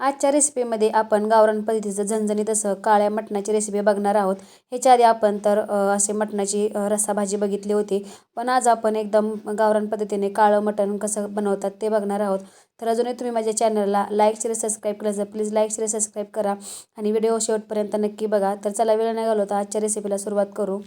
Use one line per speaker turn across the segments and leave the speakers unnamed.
आजच्या रेसिपीमध्ये आपण गावरान पद्धतीचं झणझणीत असं काळ्या मटणाची रेसिपी बघणार आहोत. ह्याच्या आधी आपण तर असे मटणाची अ, रस्सा भाजी बघितली होती. पण आज आपण एकदम गावरान पद्धतीने काळं मटण कसं बनवतात ते बघणार आहोत. तर अजूनही तुम्ही माझ्या चॅनलला लाईक शेअर सबस्क्राईब करायचं प्लीज लाईक शेअर सबस्क्राईब करा. आणि व्हिडिओ शेवटपर्यंत नक्की बघा. तर चला वेळ नाही घालवता आजच्या रेसिपीला सुरुवात करू.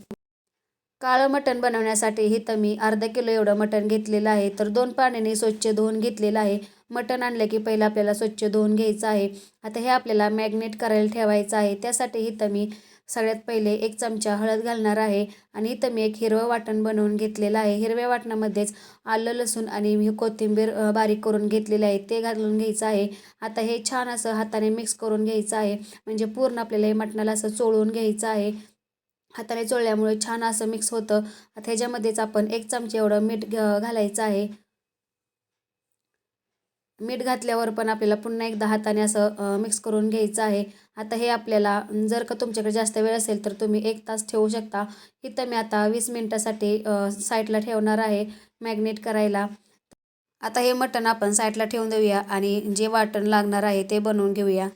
काळं मटण बनवण्यासाठी इथं मी अर्धा किलो एवढं मटण घेतलेलं आहे. तर दोन पाण्याने स्वच्छ धुवून घेतलेलं आहे. मटण आणलं की पहिलं आपल्याला स्वच्छ धुवून घ्यायचं आहे. आता हे आपल्याला मॅग्नेट करायला ठेवायचं आहे. त्यासाठी इथं मी सगळ्यात पहिले एक चमचा हळद घालणार आहे आणि इथं मी एक हिरवं वाटण बनवून घेतलेलं आहे. हिरव्या वाटणामध्येच आलं लसूण आणि मी कोथिंबीर बारीक करून घेतलेलं आहे. ते घालून घ्यायचं आहे. आता हे छान असं हाताने मिक्स करून घ्यायचं आहे. म्हणजे पूर्ण आपल्याला हे मटणाला असं चोळून घ्यायचं आहे. हाताने चोळल्यामुळे छान असं मिक्स होतं. आता ह्याच्यामध्येच आपण एक चमचे एवढं मीठ घ घालायचं आहे. मीठ घातल्यावर पण आपल्याला पुन्हा एकदा हाताने असं मिक्स करून घ्यायचं आहे. आता हे आपल्याला जर का तुमच्याकडे जास्त वेळ असेल तर तुम्ही एक तास ठेवू शकता. इथं मी आता वीस मिनटासाठी साईडला ठेवणार आहे मॅग्नेट करायला. आता हे मटण आपण साईडला ठेवून देऊया आणि जे वाटण लागणार आहे ते बनवून घेऊया.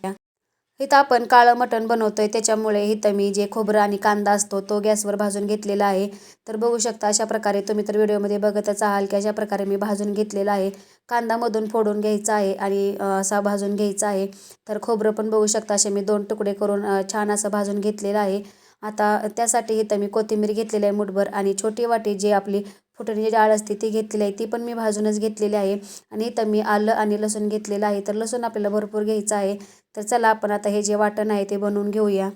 इथं आपण काळं मटण बनवतोय त्याच्यामुळे इथं मी जे खोबरं आणि कांदा असतो तो गॅसवर भाजून घेतलेला आहे. तर बघू शकता अशा प्रकारे तुम्ही तर व्हिडिओमध्ये बघतच आहाल की अशा प्रकारे मी भाजून घेतलेला आहे. कांदामधून फोडून घ्यायचा आहे आणि असा भाजून घ्यायचा आहे. तर खोबरं पण बघू शकता असे मी दोन तुकडे करून छान असं भाजून घेतलेलं आहे. आता त्यासाठी इथं मी कोथिंबीर घेतलेली आहे मुठभर आणि छोटी वाटी जी आपली फुटण्याची डाळ असते ती घेतलेली आहे ती पण मी भाजूनच घेतलेली आहे. आणि इथं मी आलं आणि लसूण घेतलेलं आहे. तर लसूण आपल्याला भरपूर घ्यायचं आहे. तर चला आपण आता हे जे वाटण आहे ते बनवून घेऊया.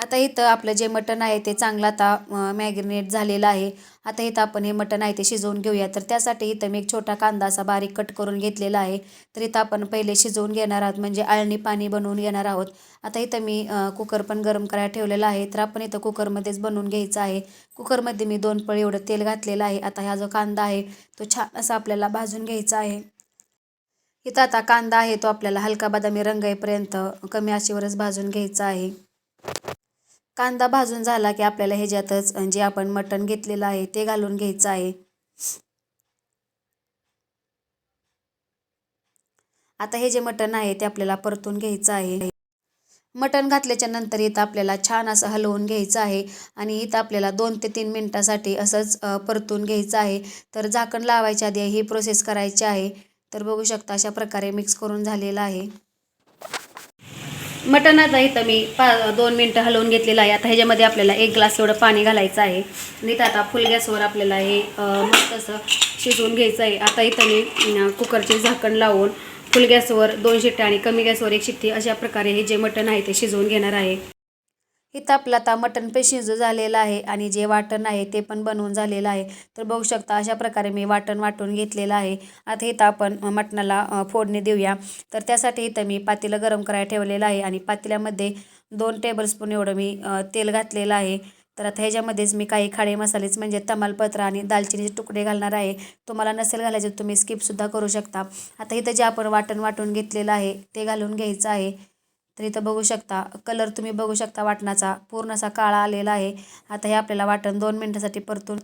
आता इथं आपलं जे मटण आहे ते चांगलं आता मॅग्रिनेट झालेलं आहे. आता इथं आपण हे मटण आहे ते शिजवून घेऊया. तर त्यासाठी इथं मी एक छोटा कांदा असा बारीक कट करून घेतलेला आहे. तर इथं आपण पहिले शिजवून घेणार आहोत म्हणजे आळणी पाणी बनवून घेणार आहोत. आता इथं मी कुकर पण गरम करायला ठेवलेला आहे. तर आपण इथं कुकरमध्येच बनवून घ्यायचं आहे. कुकरमध्ये मी दोन पळी एवढं तेल घातलेलं आहे. आता हा जो कांदा आहे तो छान असा आपल्याला भाजून घ्यायचा आहे. इथं आता कांदा आहे तो आपल्याला हलका बदामी रंग येईपर्यंत कमी आचेवरच भाजून घ्यायचा आहे. कांदा भाजून झाला की आपल्याला ह्याच्यातच जे आपण मटण घेतलेलं आहे ते घालून घ्यायचं आहे. आता हे जे मटण आहे ते आपल्याला परतून घ्यायचं आहे. मटण घातल्याच्या नंतर इथं आपल्याला छान असं हलवून घ्यायचं आहे आणि इथं आपल्याला दोन ते तीन मिनटासाठी असंच परतून घ्यायचं आहे. तर झाकण लावायच्या आधी ही प्रोसेस करायची आहे. तर बघू शकता अशा प्रकारे मिक्स करून झालेलं आहे. मटणाचा इथं मी पा दोन मिनटं हलवून घेतलेलं आहे. आता ह्याच्यामध्ये आपल्याला एक ग्लास एवढं पाणी घालायचं आहे. आणि इथं आता फुल गॅसवर आपल्याला हे मस्त असं शिजवून घ्यायचं आहे. आता इथं मी कुकरचे झाकण लावून फुल गॅसवर दोन शिट्ट्या आणि कमी गॅसवर एक शिट्टी अशा प्रकारे हे जे मटण आहे ते शिजवून घेणार आहे. इथं आपलं आता मटण पे शिजू झालेलं आहे आणि जे वाटण आहे ते पण बनवून झालेलं आहे. तर बघू शकता अशा प्रकारे मी वाटण वाटून घेतलेलं आहे. आता इथं आपण मटणाला फोडणी देऊया. तर त्यासाठी इथं मी पातेलं गरम करायला ठेवलेलं आहे आणि पातेल्यामध्ये दोन टेबलस्पून एवढं मी तेल घातलेलं आहे. तर आता ह्याच्यामध्येच मी काही खाडे मसालेच म्हणजे तमालपत्र आणि दालचिनीचे तुकडे घालणार आहे. तुम्हाला नसेल घालायचे तुम्ही स्किपसुद्धा करू शकता. आता इथं जे आपण वाटण वाटून घेतलेलं आहे ते घालून घ्यायचं आहे. तर इथं बघू शकता कलर तुम्ही बघू शकता वाटणाचा पूर्ण असा काळा आलेला आहे आता हे आपल्याला वाटण दोन मिनिटासाठी परतून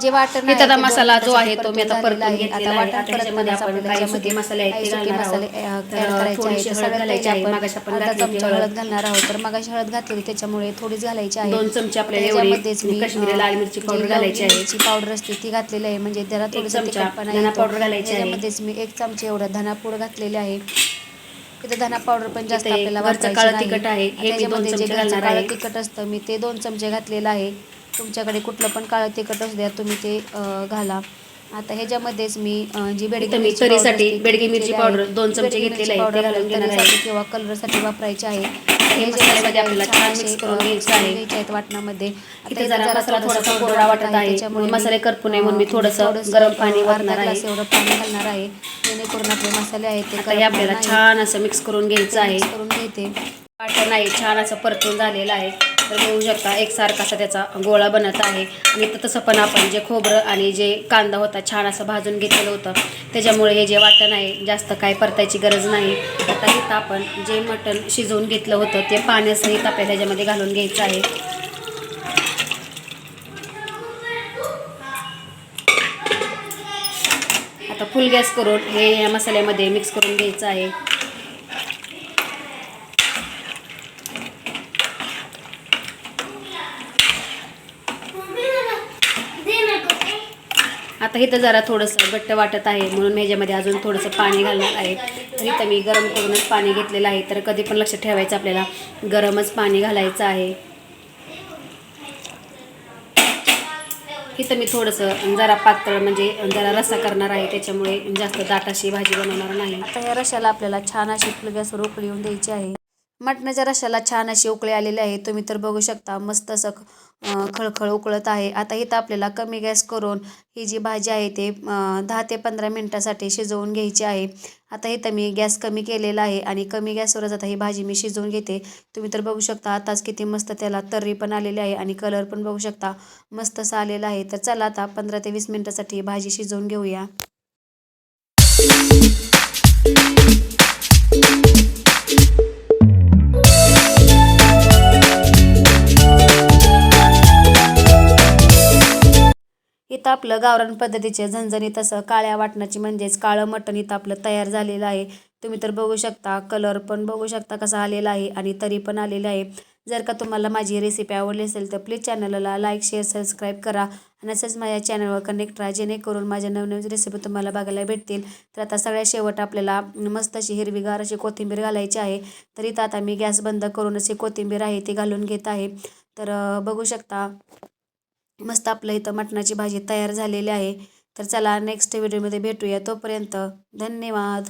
जे वाटण दोन
मसाला जो आहे तो मी आता
परतून आहे.
घेतलेला
आता
आहे.
परततानाच
आपण काही सुके मसाले आहेत ते
मसाले
थोडीशी हळद घालायची आहे.
आपण
मगाशी आपण घातली हळद.
घालणार आहोत तर मगाशी हळद घातली होती त्याच्यामुळे थोडीच घालायची आहे
दोन चमचे आपल्याला एवढी
त्याच्यामध्येच मी
काश्मीरी लाल मिरची पावडर
जी
घालायची आहे.
मिरची पावडर असते ती घातलेली आहे म्हणजे त्याला थोडंसं
चमचा
तिखटपणा.
पावडर घालायची आहे.
त्याच्यामध्येच मी एक चमचे एवढं धना पूड घातलेले आहे इथं धना पावडर पण जास्त आपल्याला
काळं. तिखट आहे. हे मी दोन
त्याच्यामध्ये जे
चमचे
घरचं
घालणार
काळं
आहे.
तिखट असतं मी ते दोन चमचे घातलेलं आहे तुमच्याकडे कुठलं पण काळं तिखट असू द्या तुम्ही ते अं, घाला आता ह्याच्यामध्येच मी जी बेडगी
इथं मी
मिरची पावडर
तर्रीसाठी
असते ती
बेडगी मिरची पावडर. दोन चमचे घेतलेले आहे. ते
पावडर
घालून घेणार आहे.
तर्रीसाठी किंवा कलरसाठी वापरायची आहे
हे मसाल्यामध्ये
मसाले
आपल्याला छान
असे,
करून घ्यायचं आहे.
घ्यायचे आहेत वाटणामध्ये
इथे जरा मसाला
थोडासा कोरडा
वाटत आहे.
त्याच्यामुळे
मसाले करपू नये म्हणून मी थोडंसं गरम पाणी
अर्धा
आहे.
एवढं पाणी घालणार आहे जेणेकरून आपले मसाले आहेत ते
हे आपल्याला. छान असं मिक्स करून घ्यायचं आहे
करून घेते
वाटण आहे छान असं परतून झालेलं आहे तर बघू शकता एकसारखा असा त्याचा गोळा बनत आहे. आणि तसं पण आपण जे खोबरं आणि जे कांदा होता छान असं भाजून घेतलेलं होतं. त्याच्यामुळे हे जे वाटण आहे जास्त काय परतायची गरज नाही. आता इथं आपण जे मटण शिजवून घेतलं होतं ते पाण्यासहित आपल्याला ह्याच्यामध्ये घालून घ्यायचं आहे. आता फुल गॅस करून हे या मसाल्यामध्ये मिक्स करून घ्यायचं आहे. आता इथं जरा थोडंसं घट्ट वाटत आहे म्हणून मी ह्याच्यामध्ये अजून थोडंसं पाणी घालणार आहे. तर इथं मी गरम करूनच पाणी घेतलेलं आहे. तर कधी पण लक्ष ठेवायचं आपल्याला गरमच पाणी घालायचं आहे. इथं मी थोडंसं जरा पातळ म्हणजे जरा रस्सा करणार आहे त्याच्यामुळे जास्त दाट अशी भाजी बनवणार नाही.
आता या रशाला आपल्याला छान अशी फुल उकळी येऊन द्यायची आहे. मटणाच्या रशाला छान अशी उकळी आलेली आहे. तुम्ही तर बघू शकता मस्त असं खळखळ उकळत आहे. आता इथं आपल्याला कमी गॅस करून ही जी भाजी आहे ते दहा ते पंधरा मिनटासाठी शिजवून घ्यायची आहे. आता इथं मी गॅस कमी केलेला आहे आणि कमी गॅसवरच आता ही भाजी मी शिजवून घेते. तुम्ही तर बघू शकता आताच किती मस्त त्याला तर्री पण आलेली आहे आणि कलर पण बघू शकता मस्त असं आलेला आहे. तर चला आता पंधरा ते वीस मिनटासाठी भाजी शिजवून घेऊया. इथं आपलं गावरान पद्धतीचे झणझणीत असं काळ्या वाटणाची म्हणजेच काळं मटण इथं आपलं तयार झालेलं आहे. तुम्ही तर बघू शकता कलर पण बघू शकता कसा आलेला आहे आणि तरी पण आलेला आहे. जर का तुम्हाला माझी रेसिपी आवडली असेल तर प्लीज चॅनलला लाईक शेअर सबस्क्राईब करा आणि असंच माझ्या चॅनलवर कनेक्ट राहा जेणेकरून माझ्या नवनवीन रेसिपी तुम्हाला बघायला भेटतील. तर आता सगळ्या शेवट आपल्याला मस्त अशी हिरवीगार अशी कोथिंबीर घालायची आहे. तरी तर आता मी गॅस बंद करून अशी कोथिंबीर आहे ती घालून घेत आहे. तर बघू शकता मस्त आपलं इथं मटणाची भाजी तयार झालेली आहे. तर चला नेक्स्ट व्हिडिओमध्ये भेटूया. तोपर्यंत धन्यवाद.